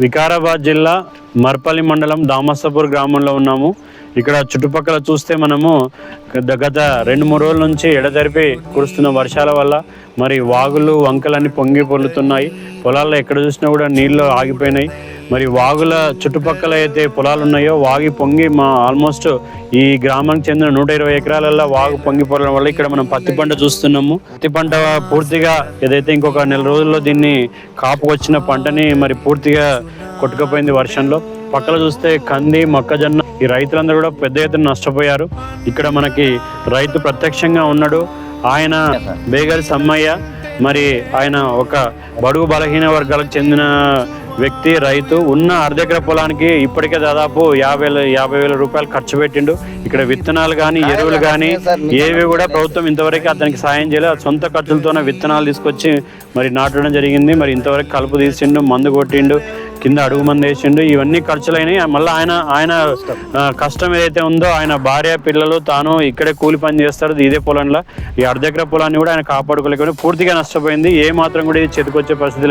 వికారాబాద్ జిల్లా మర్పల్లి మండలం దామస్తపూర్ గ్రామంలో ఉన్నాము. ఇక్కడ చుట్టుపక్కల చూస్తే మనము గత- రెండు మూడు రోజుల నుంచి ఎడతెరిపి కురుస్తున్న వర్షాల వల్ల మరి వాగులు వంకలన్నీ పొంగి పొల్లుతున్నాయి పొలాల్లో ఎక్కడ చూసినా కూడా నీళ్ళు ఆగిపోయినాయి. మరి వాగుల చుట్టుపక్కల అయితే పొలాలు ఉన్నాయో వాగి పొంగి మా ఆల్మోస్ట్ ఈ గ్రామానికి చెందిన నూట ఇరవై ఎకరాలలో వాగు పొంగి పొరడం వల్ల ఇక్కడ మనం పత్తి పంట చూస్తున్నాము. పత్తి పంట పూర్తిగా ఏదైతే ఇంకొక నెల రోజుల్లో దీన్ని కాపు వచ్చిన పంటని మరి పూర్తిగా కొట్టుకుపోయింది వర్షంలో. పక్కన చూస్తే కంది మొక్కజొన్న ఈ రైతులందరూ కూడా పెద్ద ఎత్తున నష్టపోయారు. ఇక్కడ మనకి రైతు ప్రత్యక్షంగా ఉన్నాడు. ఆయన బేగరి సమ్మయ్య మరి ఆయన ఒక బడుగు బలహీన వర్గాలకు చెందిన వ్యక్తి రైతు ఉన్న అర్ధెకర పొలానికి ఇప్పటికే దాదాపు యాభై వేల యాభై వేల రూపాయలు ఖర్చు పెట్టిండు. ఇక్కడ విత్తనాలు కానీ ఎరువులు కానీ ఏవి కూడా ప్రభుత్వం ఇంతవరకు అతనికి సాయం చేయలేదు సొంత ఖర్చులతోనే విత్తనాలు తీసుకొచ్చి మరి నాటడం జరిగింది. మరి ఇంతవరకు కలుపు తీసిండు మందు కొట్టిండు కింద అడుగు మంది వేసిండు. ఇవన్నీ ఖర్చులైనవి మళ్ళీ ఆయన ఆయన కష్టం ఏదైతే ఉందో ఆయన భార్య పిల్లలు తాను ఇక్కడే కూలి పని చేస్తాడు ఇదే పొలంలో. ఈ అర్ధెకర పొలాన్ని కూడా ఆయన కాపాడుకోలేకపోయినా పూర్తిగా నష్టపోయింది. ఏ మాత్రం కూడా ఇది చేతికొచ్చే పరిస్థితి లేదు.